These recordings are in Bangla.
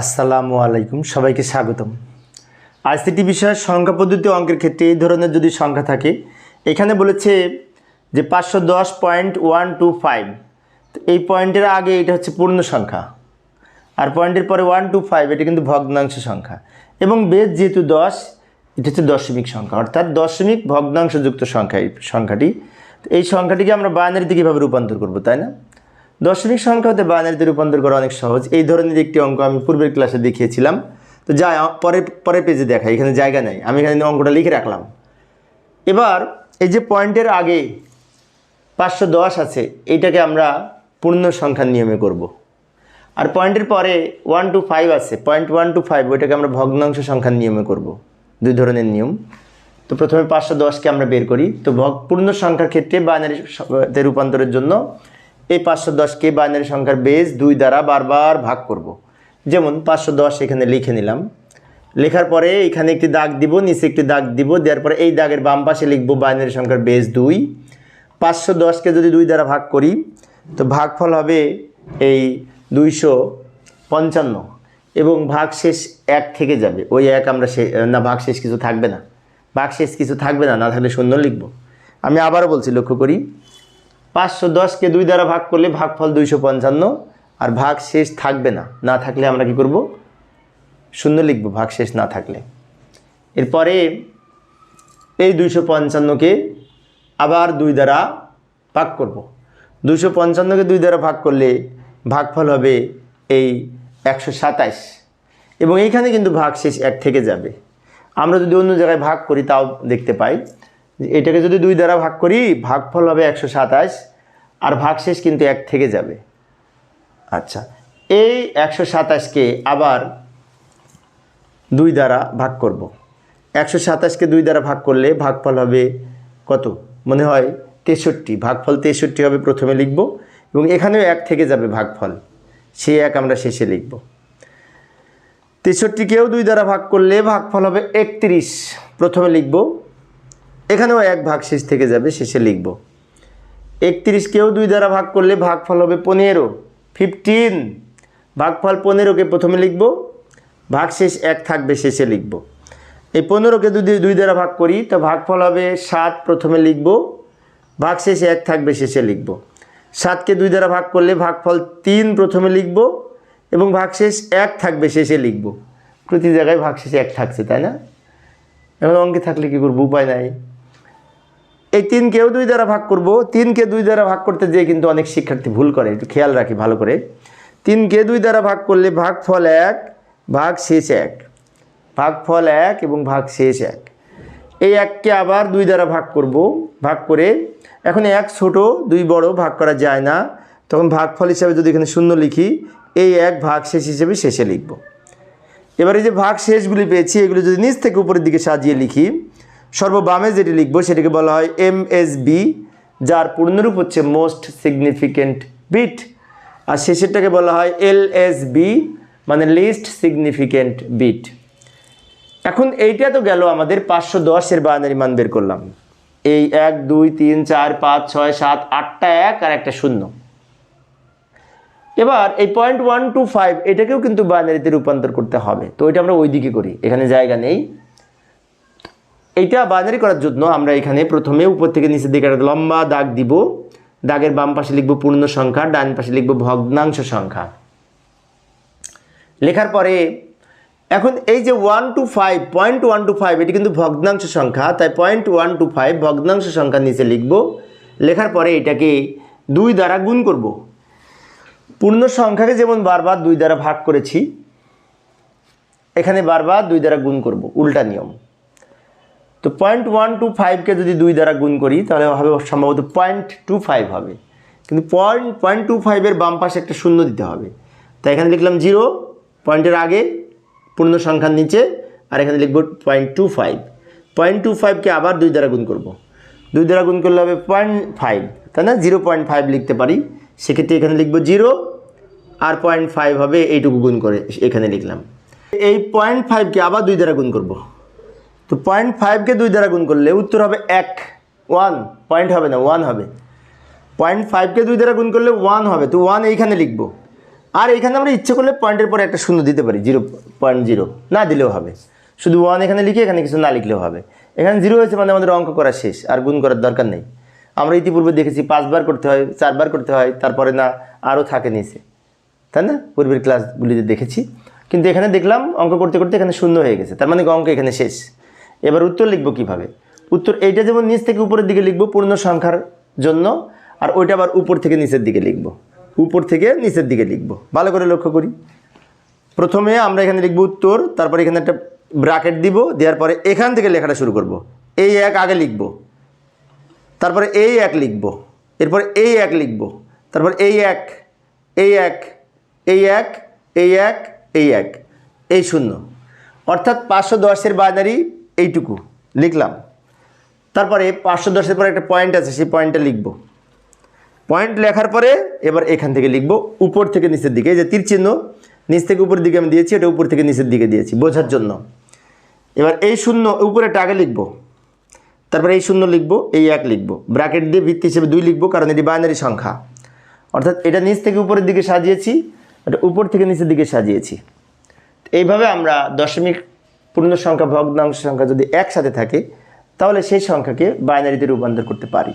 আসসালামু আলাইকুম, সবাইকে স্বাগতম। আইসিটি বিষয়ের সংখ্যা পদ্ধতি অঙ্কের ক্ষেত্রে এই ধরনের যদি সংখ্যা থাকে, এখানে বলেছে যে পাঁচশো দশ পয়েন্ট ওয়ান টু ফাইভ। এই পয়েন্টের আগে এটা হচ্ছে পূর্ণ সংখ্যা, আর পয়েন্টের পরে ওয়ান টু ফাইভ, এটা কিন্তু ভগ্নাংশ সংখ্যা। এবং বেদ যেহেতু দশ, এটা হচ্ছে দশমিক সংখ্যা, অর্থাৎ দশমিক ভগ্নাংশযুক্ত সংখ্যা এই সংখ্যাটি এই সংখ্যাটিকে আমরা বাইনারিতে কীভাবে রূপান্তর করব, তাই না? দশমিক সংখ্যা হতে বাইনারিতে রূপান্তর করা অনেক সহজ। এই ধরনের একটি অঙ্ক আমি পূর্বের ক্লাসে দেখিয়েছিলাম। তো যাই পরে পরে পেজে দেখাই, এখানে জায়গা নেই। আমি এখানে অঙ্কটা লিখে রাখলাম। এবার, এই যে পয়েন্টের আগে পাঁচশো দশ আছে এইটাকে আমরা পূর্ণ সংখ্যার নিয়মে করব। আর পয়েন্টের পরে ওয়ান টু ফাইভ আছে পয়েন্ট ওয়ান টু ফাইভ ওইটাকে আমরা ভগ্নাংশ সংখ্যার নিয়মে করব। দুই ধরনের নিয়ম। তো প্রথমে পাঁচশো দশকে আমরা বের করি। তো ভগ, পূর্ণ সংখ্যার ক্ষেত্রে বাইনারি রূপান্তরের জন্য এই পাঁচশো দশকে বাইনারি সংখ্যার বেজ দুই দ্বারা বারবার ভাগ করব। যেমন পাঁচশো দশ এখানে লিখে নিলাম। লেখার পরে এখানে একটি দাগ দিব, নিচে একটি দাগ দিব, দেওয়ার পরে এই দাগের বাম পাশে লিখব বাইনারি সংখ্যার বেজ দুই। পাঁচশো দশকে যদি দুই দ্বারা ভাগ করি, তো ভাগফল হবে এই দুইশো পঞ্চান্ন এবং ভাগ শেষ এক থেকে যাবে। ওই এক আমরা সে না ভাগ শেষ কিছু থাকবে না। ভাগ শেষ কিছু থাকবে না না থাকলে শূন্য লিখব। আমি আবারও বলছি, লক্ষ্য করি। পাঁচশো দশকে দুই দ্বারা ভাগ করলে ভাগফল দুইশো পঞ্চান্ন। আর ভাগ শেষ থাকবে না। না থাকলে আমরা কি করব? শূন্য লিখব, ভাগ শেষ না থাকলে। এরপরে এই দুইশো পঞ্চান্নকে আবার দুই দ্বারা ভাগ করব। দুশো পঞ্চান্নকে দুই দ্বারা ভাগ করলে ভাগফল হবে এই একশো সাতাইশ। এবং এইখানে কিন্তু ভাগ শেষ এক থেকে যাবে। আমরা যদি অন্য জায়গায় ভাগ করি, তাও দেখতে পাই। এটাকে যদি দুই দ্বারা ভাগ করি, ভাগফল হবে একশো সাতাশ আর ভাগশেষ কিন্তু এক থেকে যাবে। আচ্ছা এই একশো সাতাশকে আবার দুই দ্বারা ভাগ করব। একশো সাতাশকে দুই দ্বারা ভাগ করলে ভাগফল হবে কত? মনে হয় তেষট্টি। ভাগফল তেষট্টি হবে প্রথমে লিখব, এবং এখানেও এক থেকে যাবে ভাগফল। সে এক আমরা শেষে লিখব। তেষট্টিকেও দুই দ্বারা ভাগ করলে ভাগফল হবে একত্রিশ। প্রথমে লিখব এখানেও এক ভাগ শেষ থেকে যাবে, শেষে লিখব। একত্রিশকেও দুই দ্বারা ভাগ করলে ভাগফল হবে পনেরো। ফিফটিন ভাগফল পনেরোকে প্রথমে লিখব, ভাগ শেষ এক থাকবে, শেষে লিখব। এই পনেরোকে যদি দুই দ্বারা ভাগ করি, তো ভাগফল হবে সাত, প্রথমে লিখব, ভাগ শেষে এক থাকবে, শেষে লিখব। সাতকে দুই দ্বারা ভাগ করলে ভাগফল তিন, প্রথমে লিখব, এবং ভাগশেষ এক থাকবে, শেষে লিখব। প্রতি জায়গায় ভাগশেষে এক থাকছে, তাই না? এখন অঙ্কে থাকলে কী করব? উপায় নাই। এই তিনকেও দুই দ্বারা ভাগ করব। তিনকে দুই দ্বারা ভাগ করতে যেয়ে কিন্তু অনেক শিক্ষার্থী ভুল করে, একটু খেয়াল রাখি ভালো করে। তিনকে দুই দ্বারা ভাগ করলে ভাগ ফল এক ভাগ শেষ এক। ভাগ ফল এক এবং ভাগ শেষ এক। এই এককে আবার দুই দ্বারা ভাগ করব, ভাগ করে। এখন এক ছোট, দুই বড়, ভাগ করা যায় না। তখন ভাগফল হিসাবে যদি এখানে শূন্য লিখি, এই এক ভাগ শেষ হিসেবে শেষে লিখব। এবারে যে ভাগ শেষগুলি পেয়েছি, এগুলো যদি নিচ থেকে উপরের দিকে সাজিয়ে লিখি সর্ববামে যেটি লিখব সেটাকে বলা হয় এম এস বি যার পূর্ণরূপ হচ্ছে মোস্ট সিগনিফিকেন্ট বিট আর শেষেরটাকে বলা হয় এল এস বি মানে লিস্ট সিগনিফিকেন্ট বিট এখন এইটা তো গেল আমাদের পাঁচশো দশের বানারি মান বের করলাম। এই এক, দুই, তিন, চার, পাঁচ, ছয়, সাত, আটটা এক আর একটা শূন্য। এবার এই পয়েন্ট ওয়ান টু ফাইভ এটাকেও কিন্তু বাইনারিতে রূপান্তর করতে হবে। তো এটা আমরা ওই দিকে করি, এখানে জায়গা নেই। এইটা বাইনারি করার জন্য আমরা এখানে প্রথমে উপর থেকে নিচের দিকে একটা লম্বা দাগ দিব। দাগের বাম পাশে লিখব পূর্ণ সংখ্যা, ডান পাশে লিখব ভগ্নাংশ সংখ্যা। লেখার পরে, এখন এই যে one two five point one two five এটি কিন্তু ভগ্নাংশ সংখ্যা, তাই পয়েন্ট ওয়ান টু ফাইভ ভগ্নাংশ সংখ্যা নিচে লিখব। লেখার পরে এটাকে দুই দ্বারা গুণ করব। পূর্ণ সংখ্যাকে যেমন বারবার দুই দ্বারা ভাগ করেছি, এখানে বারবার দুই দ্বারা গুণ করব, উল্টা নিয়ম। তো পয়েন্ট ওয়ান টু ফাইভকে যদি দুই দ্বারা গুণ করি, তাহলে হবে সম্ভবত পয়েন্ট টু ফাইভ হবে। কিন্তু পয়েন্ট পয়েন্ট টু ফাইভের বাম পাশে একটা শূন্য দিতে হবে। তাই এখানে লিখলাম জিরো, পয়েন্টের আগে, পূর্ণ সংখ্যার নিচে, আর এখানে লিখব point two five point two ফাইভকে আবার দুই দ্বারা গুণ করব। দুই দ্বারা গুণ করলে হবে পয়েন্ট ফাইভ তাই না? জিরো পয়েন্ট ফাইভ লিখতে পারি। সেক্ষেত্রে এখানে লিখব জিরো, আর পয়েন্ট ফাইভ হবে এইটুকু গুণ করে এখানে লিখলাম। এই পয়েন্ট ফাইভকে আবার দুই দ্বারা গুণ করব। তো পয়েন্ট ফাইভকে দুই দ্বারা গুণ করলে উত্তর হবে এক ওয়ান পয়েন্ট হবে না ওয়ান হবে। পয়েন্ট ফাইভকে দুই দ্বারা গুণ করলে ওয়ান হবে, তো ওয়ান এইখানে লিখব। আর এখানে আমরা ইচ্ছে করলে পয়েন্টের পরে একটা শূন্য দিতে পারি জিরো পয়েন্ট জিরো না দিলেও হবে। শুধু ওয়ান এখানে লিখে, এখানে কিছু না লিখলেও হবে। এখানে জিরো হয়েছে মানে আমাদের অঙ্ক করা শেষ, আর গুণ করার দরকার নেই। আমরা ইতিপূর্বে দেখেছি পাঁচবার করতে হয়, চারবার করতে হয়, তারপরে না, আরও থাকে নিচে। তাই না? পূর্বের ক্লাসগুলিতে দেখেছি। কিন্তু এখানে দেখলাম, অঙ্ক করতে করতে এখানে শূন্য হয়ে গেছে। তার মানে অঙ্ক এখানে শেষ। এবার উত্তর লিখব কীভাবে? উত্তর এইটা যেমন নিচ থেকে উপরের দিকে লিখব পূর্ণ সংখ্যার জন্য, আর ওইটা আবার উপর থেকে নিচের দিকে লিখব। উপর থেকে নিচের দিকে লিখব। ভালো করে লক্ষ্য করি। প্রথমে আমরা এখানে লিখব উত্তর, তারপরে এখানে একটা ব্রাকেট দিব, দেওয়ার পরে এখান থেকে লেখাটা শুরু করব। এই এক আগে লিখব। তারপরে এই এক লিখব। এরপরে এই এক লিখব। তারপর এই এক এই এক এই এক এই এক এই এক। এই শূন্য। অর্থাৎ পাঁচশো দশের বাইনারি এইটুকু লিখলাম। তারপরে পাঁচশো দশের পরে একটা পয়েন্ট আছে, সেই পয়েন্টটা লিখব। পয়েন্ট লেখার পরে এবার এখান থেকে লিখব, উপর থেকে নিচের দিকে। যে তীর চিহ্ন, নিচ থেকে উপরের দিকে আমি দিয়েছি, এটা উপর থেকে নিচের দিকে দিয়েছি, বোঝার জন্য। এবার এই শূন্য উপরে টাকে লিখব। তারপরে এই শূন্য লিখব, এই এক লিখব। ব্র্যাকেট দিয়ে ভিত্তি হিসেবে দুই লিখব, কারণ এটি বাইনারি সংখ্যা। অর্থাৎ এটা নিচ থেকে উপরের দিকে সাজিয়েছি, এটা উপর থেকে নিচের দিকে সাজিয়েছি। এইভাবে আমরা দশমিক পূর্ণ সংখ্যা, ভগ্নাংশ সংখ্যা যদি একসাথে থাকে, তাহলে সেই সংখ্যাকে বাইনারিতে রূপান্তর করতে পারি।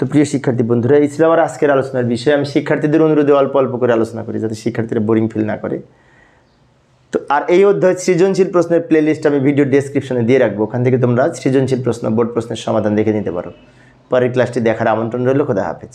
তো প্রিয় শিক্ষার্থী বন্ধুরা, এই ছিল আমার আজকের আলোচনার বিষয়। আমি শিক্ষার্থীদের অনুরোধে অল্প অল্প করে আলোচনা করি যাতে শিক্ষার্থীরা বোরিং ফিল না করে। তো আর এই অধ্যায় সৃজনশীল প্রশ্নের প্লেলিস্ট আমি ভিডিও ডেসক্রিপশনে দিয়ে রাখব। ওখান থেকে তোমরা সৃজনশীল প্রশ্ন বোর্ড প্রশ্নের সমাধান দেখে নিতে পারো। পরের ক্লাসটি দেখার আমন্ত্রণ রইল, খোদা হাফেজ।